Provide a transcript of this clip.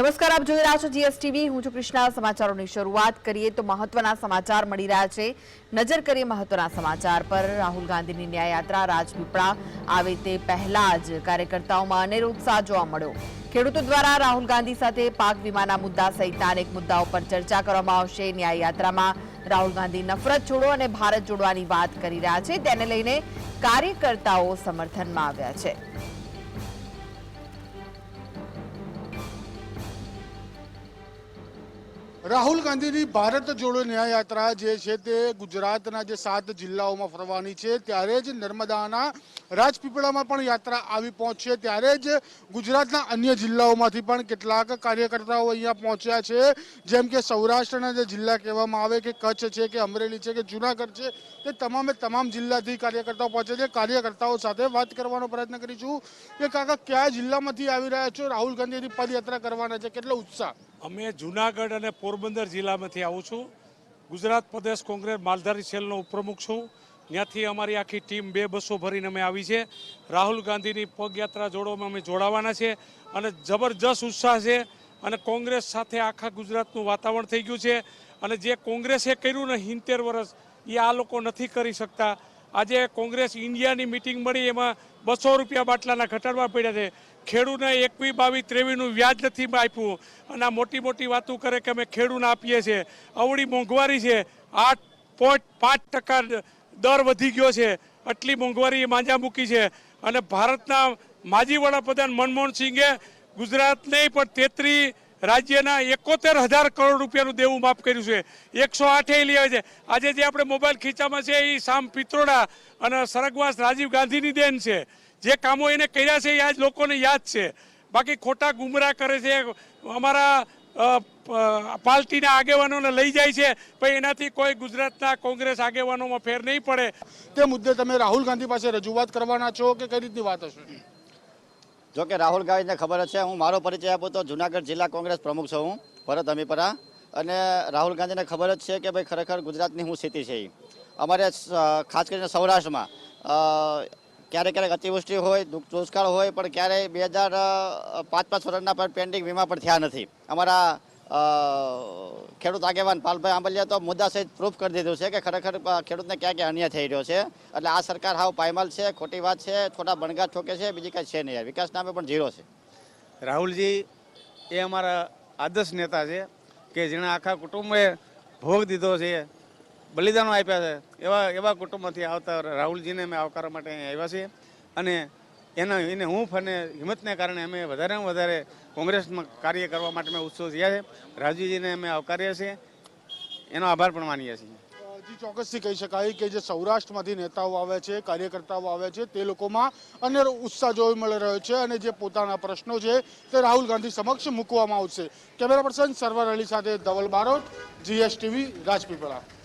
નમસ્કાર, આપ જોઈ રહ્યા છો જીએસટીવી. હું છું કૃષ્ણા. સમાચારોની શરૂઆત કરીએ તો મહત્વના સમાચાર મળી રહ્યા છે. નજર કરીએ મહત્વના સમાચાર પર. રાહુલ ગાંધીની ન્યાય યાત્રા રાજપીપળા આવે તે પહેલા જ કાર્યકર્તાઓમાં અનેરો ઉત્સાહ જોવા મળ્યો. ખેડૂતો દ્વારા રાહુલ ગાંધી સાથે પાક વીમાના મુદ્દા સહિતના અનેક મુદ્દાઓ પર ચર્ચા કરવામાં આવશે. ન્યાય યાત્રામાં રાહુલ ગાંધી નફરત છોડો અને ભારત જોડવાની વાત કરી રહ્યા છે. તેને લઈને કાર્યકર્તાઓ સમર્થનમાં આવ્યા છે. રાહુલ ગાંધીની ભારત જોડો ન્યાયયાત્રા જે છે તે ગુજરાતના જે સાત જિલ્લાઓમાં ફરવાની છે, ત્યારે જ નર્મદાના રાજપીપળામાં પણ યાત્રા આવી પહોંચશે ત્યારે જ ગુજરાતના અન્ય જિલ્લાઓમાંથી પણ કેટલાક કાર્યકર્તાઓ અહીંયા પહોંચ્યા છે. જેમ કે સૌરાષ્ટ્રના જે જિલ્લા કહેવામાં આવે કે કચ્છ છે, કે અમરેલી છે, કે જુનાગઢ છે, તે તમામે તમામ જિલ્લાથી કાર્યકર્તાઓ પહોંચે છે. કાર્યકર્તાઓ સાથે વાત કરવાનો પ્રયત્ન કરીશું કે કાકા, કયા જિલ્લામાંથી આવી રહ્યા છો? રાહુલ ગાંધીની પદયાત્રા કરવાના છે. કેટલો ઉત્સાહ? અમે જુનાગઢ અને પોરબંદર જિલ્લામાંથી આવું છું. ગુજરાત પ્રદેશ કોંગ્રેસ માલધારી સેલનો ઉપપ્રમુખ છું. ત્યાંથી અમારી આખી ટીમ બે બસો ભરીને અમે આવી છે. રાહુલ ગાંધીની પગયાત્રા જોડોમાં અમે જોડાવાના છે અને જબરજસ્ત ઉત્સાહ છે અને કોંગ્રેસ સાથે આખા ગુજરાતનું વાતાવરણ થઈ ગયું છે. અને જે કોંગ્રેસે કર્યું ને હિંતેર વર્ષ, એ આ લોકો નથી કરી શકતા. આજે કોંગ્રેસ ઇન્ડિયાની મિટિંગ મળી, એમાં બસો રૂપિયા બાટલાના ઘટાડવા પડ્યા છે. ખેડૂને એકવી બાવીસ ત્રેવીસનું વ્યાજ નથી આપ્યું. અને આ મોટી મોટી વાતો કરે કે અમે ખેડૂને આપીએ છીએ. અવળી મોંઘવારી છે. આઠ પોઈન્ટ પાંચ ટકા દર વધી ગયો છે. આટલી મોંઘવારી એ માંજા મૂકી છે. અને ભારતના માજી વડાપ્રધાન મનમોહન સિંઘે ગુજરાત નહીં, પણ તેત્રી રાજ્યના એકોતેર હજાર કરોડ રૂપિયાનું દેવું માફ કર્યું છે. એકસો આઠે લઈ છે. આજે જે આપણે મોબાઈલ ખીચામાં છે એ સામ પિત્રોડા અને સરગવાસ રાજીવ ગાંધીની દેન છે. જે કામો એને કર્યા છે એ આજ લોકોને યાદ છે. બાકી ખોટા ગુમરાહ કરે છે. અમારા પાર્ટીના આગેવાનોને લઈ જાય છે. પણ એનાથી કોઈ ગુજરાતના કોંગ્રેસ આગેવાનોમાં ફેર નહીં પડે. તે મુદ્દે તમે રાહુલ ગાંધી પાસે રજૂઆત કરવાના છો કે કઈ રીતની વાત હશે? જો કે રાહુલ ગાંધીને ખબર છે, હું મારો પરિચય આપું તો જુનાગઢ જિલ્લા કોંગ્રેસ પ્રમુખ છું હું, ભરત અમીપરા અને રાહુલ ગાંધીને ખબર જ છે કે ભાઈ ખરેખર ગુજરાતની શું સ્થિતિ છે. અમારે ખાસ કરીને સૌરાષ્ટ્રમાં ક્યારેક ક્યારેક અતિવૃષ્ટિ હોય દુઃખ દુષ્કાળ હોય, પણ ક્યારેય બે હજાર પાંચ પાંચ વર્ષના પણ પેન્ડિંગ વીમા પણ થયા નથી અમારા ખેડૂત આગેવાન પાલભાઈ આંબલિયા તો મુદ્દા સહિત પ્રૂફ કરી દીધું છે કે ખરેખર ખેડૂતને ક્યાં ક્યાં અન્યાય થઈ રહ્યો છે. એટલે આ સરકાર હાવ પાયમાલ છે, ખોટી વાત છે, થોડા બણગા ઠોકે છે, બીજી કાંઈ છે નહીં વિકાસ નામે પણ ઝીરો છે. રાહુલજી, એ અમારા આદર્શ નેતા છે કે જેણે આખા કુટુંબે ભોગ દીધો છે, બલિદાનો આપ્યા છે. એવા એવા કુટુંબમાંથી આવતા રાહુલજીને અમે આવકારવા માટે અહીં આવ્યા છીએ. અને એના એને હૂંફ અને હિંમતને કારણે અમે વધારેમાં વધારે કોંગ્રેસમાં કાર્ય કરવા માટે અમે ઉત્સુક થયા છે. રાજુજીને અમે આવકાર્યા છીએ એનો આભાર પણ માનીએ છીએ. જી, ચોક્કસથી કહી શકાય કે જે સૌરાષ્ટ્રમાંથી નેતાઓ આવે છે, કાર્યકર્તાઓ આવે છે, તે લોકોમાં અનેરો ઉત્સાહ જોવા મળી રહ્યો છે અને જે પોતાના પ્રશ્નો છે તે રાહુલ ગાંધી સમક્ષ મૂકવામાં આવશે. કેમેરા પર્સન સર્વર અલી સાથે ધવલ બારોટ, જીએસટીવી, રાજપીપળા.